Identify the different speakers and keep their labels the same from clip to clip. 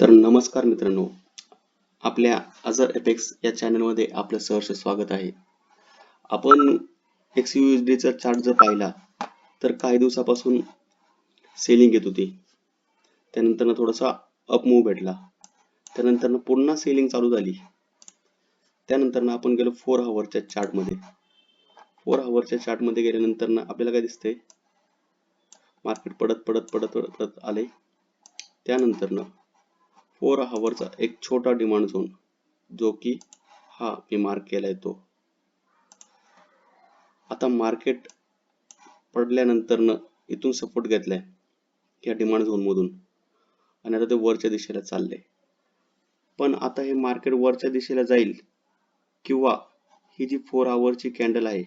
Speaker 1: तर नमस्कार मित्रांनो आपल्या अझर एपेक्स या चॅनलमध्ये आपलं सहर्ष स्वागत आहे. आपण एक्स डीचा चार्ट जर पाहिला तर काही दिवसापासून सेलिंग येत होती. त्यानंतर थोडासा अप मूव भेटला. त्यानंतर पुन्हा सेलिंग चालू झाली. त्यानंतर आपण गेलो फोर हवरच्या चार्टमध्ये फोर हवरच्या चार्टमध्ये गेल्यानंतर ना आपल्याला काय दिसतंय? मार्केट पडत पडत पडत पडत आले. त्यानंतर ना फोर हावरचा एक छोटा डिमांड झोन जो की हा मी मार्क केलाय तो. आता मार्केट पडल्यानंतर इथून सपोर्ट घेतलाय या डिमांड झोन मधून. आणि आता ते वरच्या दिशेला चाललंय. पण आता हे मार्केट वरच्या दिशेला जाईल किंवा ही जी फोर ची कॅन्डल आहे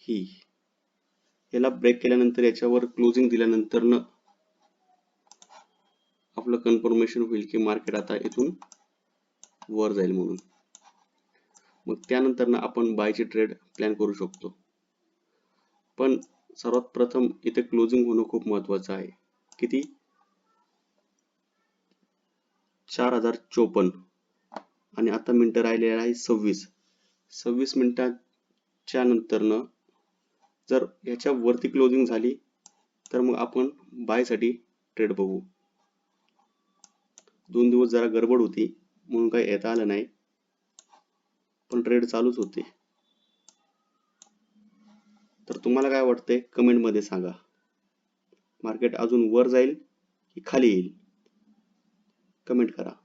Speaker 1: ही याला ब्रेक केल्यानंतर याच्यावर क्लोजिंग दिल्यानंतर न आपलं कन्फर्मेशन होईल की मार्केट आता इथून वर जाईल म्हणून. मग त्यानंतर ना आपण बायची ट्रेड प्लॅन करू शकतो. पण सर्वात प्रथम इथे क्लोजिंग होणं खूप महत्वाचं आहे. किती? चार हजार चोपन्न. आणि आता मिनिटं राहिलेलं आहे सव्वीस. सव्वीस मिनिटाच्या नंतरनं जर याच्या वरती क्लोजिंग झाली तर मग आपण बायसाठी ट्रेड बघू. दोन दिवस जरा गडबड होती म्हणून काही येता आलं नाही. पण ट्रेड चालूच होते. तर तुम्हाला काय वाटतंय? कमेंटमध्ये सांगा. मार्केट अजून वर जाईल की खाली येईल? कमेंट करा.